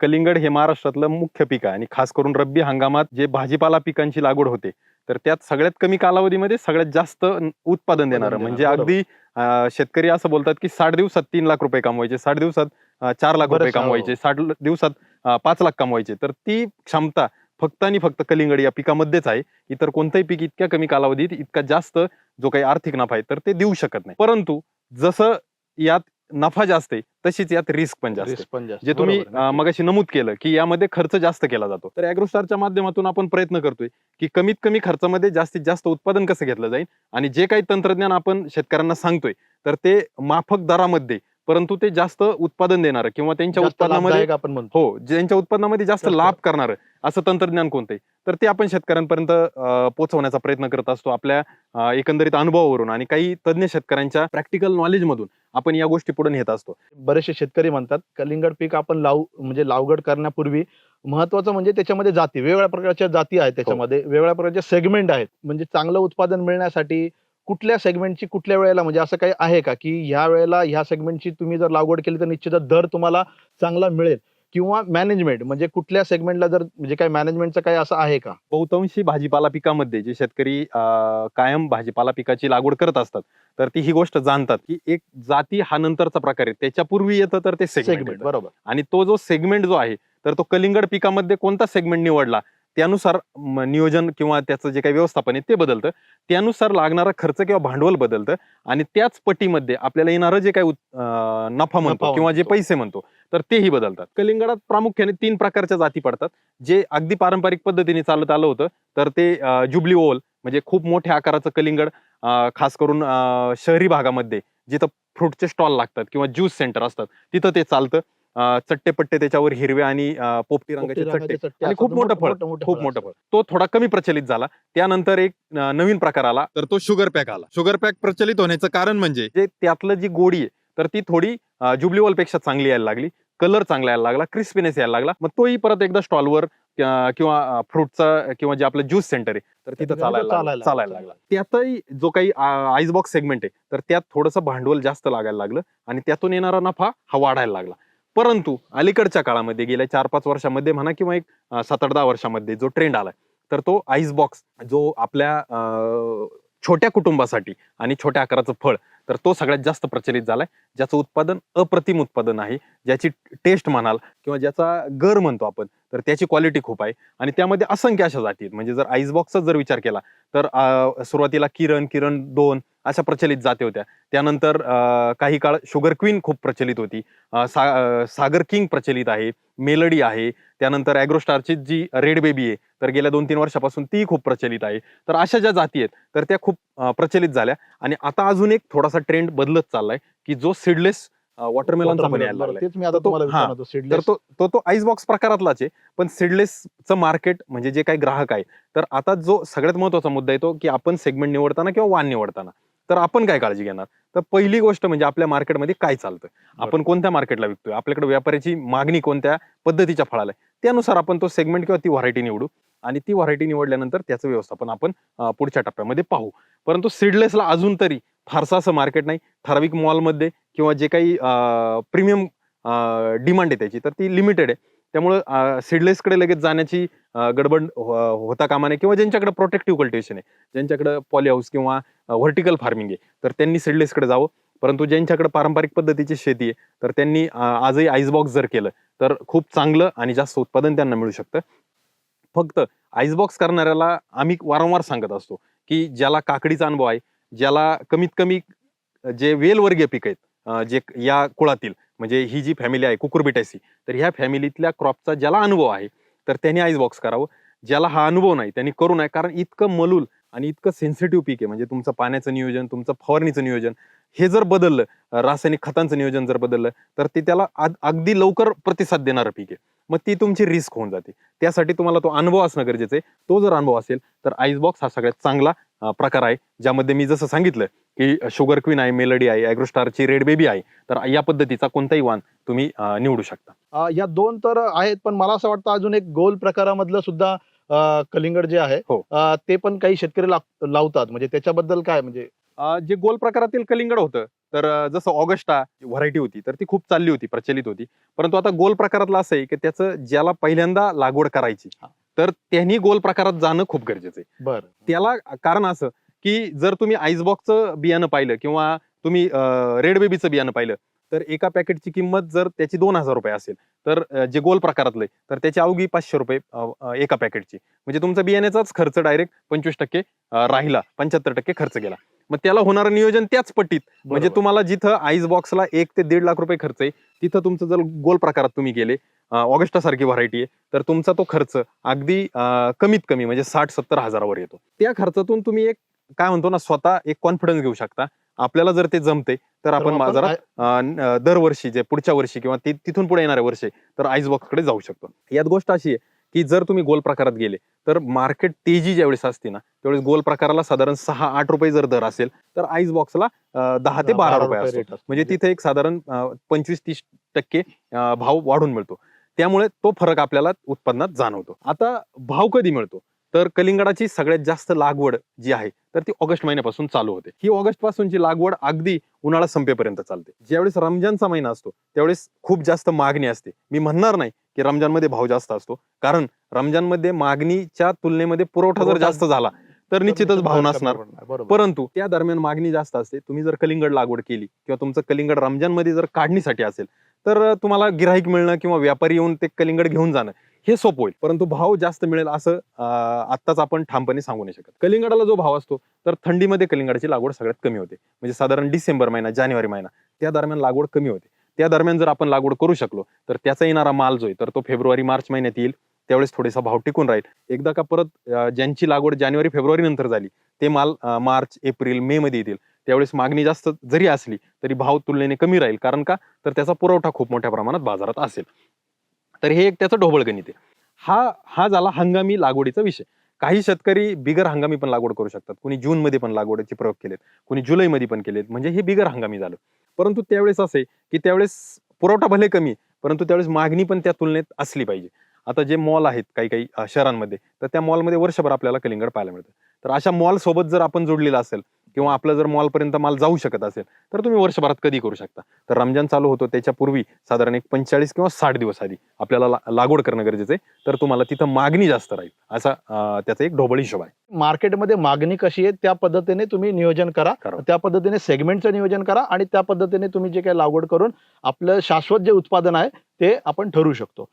कलिंगड हे महाराष्ट्रातलं मुख्य पीक आहे. आणि खास करून रब्बी हंगामात जे भाजीपाला पिकांची लागवड होते तर त्यात सगळ्यात कमी कालावधीमध्ये सगळ्यात जास्त उत्पादन देणारं. म्हणजे. अगदी शेतकरी असं बोलतात की साठ दिवसात तीन लाख रुपये कमवायचे साठ दिवसात चार लाख रुपये हो. कमवायचे साठ दिवसात पाच लाख कमवायचे. तर ती क्षमता फक्त आणि फक्त कलिंगड या पिकामध्येच आहे. इतर कोणतंही पीक इतक्या कमी कालावधीत इतका जास्त जो काही आर्थिक नफा आहे तर ते देऊ शकत नाही. परंतु जसं यात नफा जास्त आहे तशीच यात रिस्क पण जास्त. Risk पण जास्त. जे तुम्ही बरोबर, अं, नक्की. मगाशी नमूद केलं की यामध्ये खर्च जास्त केला जातो तर अॅग्रोस्टारच्या माध्यमातून आपण प्रयत्न करतोय की कमीत कमी खर्चामध्ये जास्तीत जास्त उत्पादन कसं घेतलं जाईल आणि जे काही तंत्रज्ञान आपण शेतकऱ्यांना सांगतोय तर ते माफक दरामध्ये परंतु ते जास्त उत्पादन देणार किंवा त्यांच्या उत्पादनामध्ये आपण म्हणतो. हो ज्यांच्या उत्पन्नामध्ये जास्त. लाभ करणार असं तंत्रज्ञान कोणतं तर ते आपण शेतकऱ्यांपर्यंत पोहोचवण्याचा प्रयत्न करत असतो आपल्या एकंदरीत अनुभवावरून आणि काही तज्ज्ञ शेतकऱ्यांच्या प्रॅक्टिकल नॉलेज मधून आपण या गोष्टी पुढे नेत असतो. बरेचसे शेतकरी म्हणतात कलिंगड पीक आपण लाव म्हणजे लावगड करण्यापूर्वी महत्वाचं म्हणजे त्याच्यामध्ये जाती वेगवेगळ्या प्रकारच्या जाती आहेत त्याच्यामध्ये वेगवेगळ्या प्रकारचे सेगमेंट आहेत. म्हणजे चांगलं उत्पादन मिळण्यासाठी कुठल्या सेगमेंटची कुठल्या वेळेला म्हणजे असं काही आहे का की ह्या वेळेला ह्या सेगमेंटची तुम्ही जर लागवड केली तर निश्चितच दर तुम्हाला चांगला मिळेल? किंवा मॅनेजमेंट म्हणजे कुठल्या सेगमेंटला जर म्हणजे काय मॅनेजमेंटचं काही असं आहे का? बहुतांशी भाजीपाला पिकामध्ये जे शेतकरी कायम भाजीपाला पिकाची लागवड करत असतात तर ती ही गोष्ट जाणतात की एक जाती हा नंतरचा प्रकार आहे. त्याच्यापूर्वी येतं तर ते सेगमेंट बरोबर. आणि तो जो सेगमेंट जो आहे तर तो कलिंगड पिकामध्ये कोणता सेगमेंट निवडला? त्यानुसार नियोजन किंवा त्याचं जे काही व्यवस्थापन आहे ते बदलतं. त्यानुसार लागणारा खर्च किंवा भांडवल बदलतं. आणि त्याच पटीमध्ये आपल्याला येणारं जे काही नफा म्हणतो किंवा जे. पैसे म्हणतो तर तेही बदलतात. कलिंगडात प्रामुख्याने तीन प्रकारच्या जाती पडतात. जे अगदी पारंपरिक पद्धतीने चालत आलं होतं तर ते जुबली ओल म्हणजे खूप मोठ्या आकाराचं कलिंगड खास करून शहरी भागामध्ये जिथं फ्रूटचे स्टॉल लागतात किंवा ज्यूस सेंटर असतात तिथं ते चालतं. अं, चट्टे पट्टे त्याच्यावर हिरवे आणि पोपटी रंगाचे चट्टे. आणि खूप मोठं फळ खूप मोठं. फळ. तो थोडा कमी प्रचलित झाला. त्यानंतर एक नवीन प्रकार आला. तर तो शुगर पॅक आला. शुगर पॅक प्रचलित होण्याचं कारण म्हणजे? जे त्यातलं जी गोडी आहे तर ती थोडी जुबली वॉलपेक्षा चांगली यायला लागली. कलर चांगला यायला लागला. क्रिस्पीनेस यायला लागला. मग तोही परत एकदा स्टॉलवर किंवा फ्रूटचा किंवा जे आपलं ज्यूस सेंटर आहे तर तिथं तिथं चालायला लागला- चालायला चालायला लागला. त्यातही जो काही आईस बॉक्स सेगमेंट आहे तर त्यात थोडंसं भांडवल जास्त लागायला लागलं आणि त्यातून येणारा नफा हा वाढायला लागला. परंतु अलीकडच्या काळामध्ये गेल्या चार पाच वर्षामध्ये म्हणा किंवा एक सात आठ दहा वर्षामध्ये जो ट्रेंड आलाय तर तो आईस बॉक्स जो आपल्या छोट्या कुटुंबासाठी आणि छोट्या आकाराचं फळ तर तो सगळ्यात जास्त प्रचलित झालाय. ज्याचं उत्पादन अप्रतिम उत्पादन आहे. ज्याची टेस्ट म्हणाल किंवा ज्याचा गर म्हणतो आपण तर त्याची क्वालिटी खूप आहे. आणि त्यामध्ये असंख्य अशा जाती आहेत. म्हणजे जर आईस बॉक्सचा जर विचार केला तर सुरुवातीला किरण किरण दोन अशा प्रचलित जाती होत्या. त्यानंतर काही काळ शुगर क्वीन खूप प्रचलित होती. सा- सागर किंग प्रचलित आहे. मेलडी आहे. त्यानंतर ॲग्रोस्टारची जी रेड बेबी आहे तर गेल्या दोन तीन वर्षापासून ती खूप प्रचलित आहे. तर अशा ज्या जाती आहेत तर त्या खूप प्रचलित झाल्या. आणि आता अजून एक थोडासा ट्रेंड बदलत चाललाय की जो सीडलेस वॉटरमेलनचा पण यायला बरोबर. लागलाय तेच मी आता तर तो- तुम्हाला हा. विचारणार होतो, तर seedless. तो तो तो आईस बॉक्स प्रकारातलाच आहे पण सीडलेसचं मार्केट म्हणजे जे काही ग्राहक आहे तर आता जो सगळ्यात महत्त्वाचा मुद्दा येतो की आपण सेगमेंट निवडताना किंवा वाण निवडताना तर आपण काय काळजी घेणार तर पहिली गोष्ट म्हणजे आपल्या मार्केटमध्ये काय चालतं आपण कोणत्या मार्केटला विकतोय आपल्याकडे व्यापाऱ्याची मागणी कोणत्या पद्धतीच्या फळाला आहे त्यानुसार आपण तो सेगमेंट किंवा ती व्हरायटी निवडू आणि ती व्हरायटी निवडल्यानंतर त्याचं व्यवस्थापन आपण अं, पुढच्या टप्प्यामध्ये पाहू परंतु सीडलेसला अजून तरी फारसं असं मार्केट नाही. ठराविक मॉलमध्ये किंवा जे काही प्रीमियम डिमांड आहे त्याची तर ती लिमिटेड आहे. त्यामुळं सीडलेसकडे लगेच जाण्याची गडबड हो, होता कामा नये किंवा ज्यांच्याकडे प्रोटेक्टिव्ह कल्टिवेशन आहे ज्यांच्याकडे पॉलीहाऊस किंवा व्हर्टिकल फार्मिंग आहे तर त्यांनी सीडलेसकडे जावं. परंतु ज्यांच्याकडे पारंपरिक पद्धतीची शेती आहे तर त्यांनी आजही आईस बॉक्स जर केलं तर खूप चांगलं आणि जास्त उत्पादन त्यांना मिळू शकतं. फक्त आईस बॉक्स करणाऱ्याला आम्ही वारंवार सांगत असतो की ज्याला काकडीचा अनुभव आहे ज्याला कमीत कमी जे वेलवर्गीय पीक आहेत जे या कुळातील म्हणजे ही जी फॅमिली आहे कुकुरबिटायसी तर ह्या फॅमिलीतल्या क्रॉपचा ज्याला अनुभव आहे तर त्याने आईस बॉक्स करावं. ज्याला हा अनुभव नाही त्यांनी करू नये कारण इतकं मलूल आणि इतकं सेन्सिटिव्ह पीक आहे म्हणजे तुमचं पाण्याचं नियोजन तुमचं फवारणीचं नियोजन हे जर बदललं रासायनिक खतांचं नियोजन जर बदललं तर ते त्याला अगदी लवकर प्रतिसाद देणारं पीक आहे. मग ती तुमची रिस्क होऊन जाते. त्यासाठी तुम्हाला तो अनुभव असणं गरजेचं आहे. तो जर अनुभव असेल तर आईस बॉक्स हा सगळ्यात चांगला प्रकार आहे ज्यामध्ये मी जसं सांगितलं की शुगर क्वीन आहे मेलडी आहे अॅग्रोस्टारची रेड बेबी आहे तर या पद्धतीचा कोणताही वाण तुम्ही निवडू शकता या दोन तर आहेत पण मला असं वाटतं अजून एक गोल प्रकारामधलं सुद्धा कलिंगड जे आहे हो. ते पण काही शेतकरी लाव- लावतात म्हणजे त्याच्याबद्दल काय म्हणजे जे गोल प्रकारातील कलिंगड होतं तर जसं ऑगस्टा व्हरायटी होती तर ती खूप चालली होती प्रचलित होती परंतु आता गोल प्रकारातलं असं आहे की त्याचं ज्याला पहिल्यांदा लागवड करायची. तर त्यांनी गोल प्रकारात जाणं खूप गरजेचं आहे. बरं. त्याला कारण असं की जर तुम्ही आईसबॉक्सचं बियाणं पाहिलं किंवा तुम्ही रेड बेबीचं बियाणं पाहिलं तर एका पॅकेटची किंमत जर त्याची दोन हजार रुपये असेल तर जे गोल प्रकारातलं तर त्याची अवघी पाचशे रुपये एका पॅकेटची. म्हणजे तुमचा बियाण्याचाच खर्च डायरेक्ट पंचवीस टक्के राहिला पंच्याहत्तर टक्के खर्च गेला. मग त्याला होणारं नियोजन त्याच पट्टीत म्हणजे. तुम्हाला जिथं आईस बॉक्सला एक ते दीड लाख रुपये खर्च आहे तिथं तुमचं जर गोल प्रकारात तुम्ही गेले ऑगस्टा सारखी व्हरायटी आहे तर तुमचा तो खर्च अगदी कमीत कमी म्हणजे साठ सत्तर हजारावर येतो. त्या खर्चातून तुम्ही एक काय म्हणतो ना स्वतः एक कॉन्फिडन्स घेऊ शकता. आपल्याला जर ते जमते तर आपण बाजारात दरवर्षी जे पुढच्या वर्षी किंवा तिथून पुढे येणाऱ्या वर्षी तर आईस बॉक्सकडे जाऊ शकतो. यात गोष्ट अशी आहे की जर तुम्ही गोल प्रकारात गेले तर मार्केट तेजी ज्यावेळेस असते ना त्यावेळेस गोल प्रकाराला साधारण सहा आठ रुपये जर दर असेल तर आईस बॉक्सला दहा ते बारा रुपये असतो. असतो. म्हणजे तिथे एक साधारण पंचवीस तीस टक्के भाव वाढून मिळतो. त्यामुळे तो फरक आपल्याला उत्पन्नात जाणवतो. आता भाव कधी मिळतो? तर कलिंगडाची सगळ्यात जास्त लागवड जी आहे तर ती ऑगस्ट महिन्यापासून चालू होते. ही ऑगस्ट पासूनची लागवड अगदी उन्हाळा संपेपर्यंत चालते. ज्यावेळेस रमजानचा महिना असतो त्यावेळेस खूप जास्त मागणी असते. मी म्हणणार नाही की रमजानमध्ये भाव जास्त असतो. कारण रमजानमध्ये मागणीच्या तुलनेमध्ये पुरवठा जर जास्त झाला तर निश्चितच भाव नसणार. परंतु त्या दरम्यान मागणी जास्त असते. तुम्ही जर कलिंगड लागवड केली किंवा तुमचं कलिंगड रमजानमध्ये जर काढणीसाठी असेल तर तुम्हाला गिराईक मिळणं किंवा व्यापारी येऊन ते कलिंगड घेऊन जाणं हे सोपं होईल. परंतु भाव जास्त मिळेल असं आत्ताच आपण ठामपणे सांगू नाही शकत. कलिंगडाला जो भाव असतो तर थंडीमध्ये कलिंगडाची लागवड सगळ्यात कमी होते. म्हणजे साधारण डिसेंबर महिना जानेवारी महिना त्या दरम्यान लागवड कमी होते. त्या दरम्यान जर आपण लागवड करू शकलो तर त्याचा येणारा माल जो आहे तर तो फेब्रुवारी मार्च महिन्यात येईल. त्यावेळेस थोडासा भाव टिकून राहील. एकदा का परत ज्यांची लागवड जानेवारी फेब्रुवारी नंतर झाली ते माल मार्च एप्रिल मे मध्ये येतील. त्यावेळेस मागणी जास्त जरी असली तरी भाव तुलनेने कमी राहील. कारण का? तर त्याचा पुरवठा खूप मोठ्या प्रमाणात बाजारात असेल. तर हे एक त्याचं ढोबळ गणित आहे. हा हा झाला हंगामी लागवडीचा विषय. काही शेतकरी बिगर हंगामी पण लागवड करू शकतात. कुणी जून मध्ये पण लागवडीचे प्रयोग केलेत. कुणी जुलैमध्ये पण केलेत. म्हणजे हे बिगर हंगामी झालं. परंतु त्यावेळेस असे की त्यावेळेस पुरवठा भले कमी परंतु त्यावेळेस मागणी पण त्या तुलनेत असली पाहिजे. आता जे मॉल आहेत काही काही शहरांमध्ये तर त्या मॉलमध्ये वर्षभर आपल्याला कलिंगड पाहायला मिळतं. तर अशा मॉल सोबत जर आपण जोडलेला असेल किंवा आपलं जर मॉलपर्यंत माल जाऊ शकत असेल तर तुम्ही वर्षभरात कधी करू शकता. तर रमजान चालू होतो त्याच्या पूर्वी साधारण एक पंचेचाळीस किंवा साठ दिवस आधी आपल्याला ला- लागवड करणं गरजेचं आहे. तर तुम्हाला तिथं मागणी जास्त राहील. असा त्याचा एक ढोबळ हिशोब आहे. मार्केटमध्ये मागणी कशी आहे त्या पद्धतीने तुम्ही नियोजन करा. त्या पद्धतीने सेगमेंटचं नियोजन करा आणि त्या पद्धतीने तुम्ही जे काही लागवड करून आपलं शाश्वत जे उत्पादन आहे ते आपण ठरवू शकतो.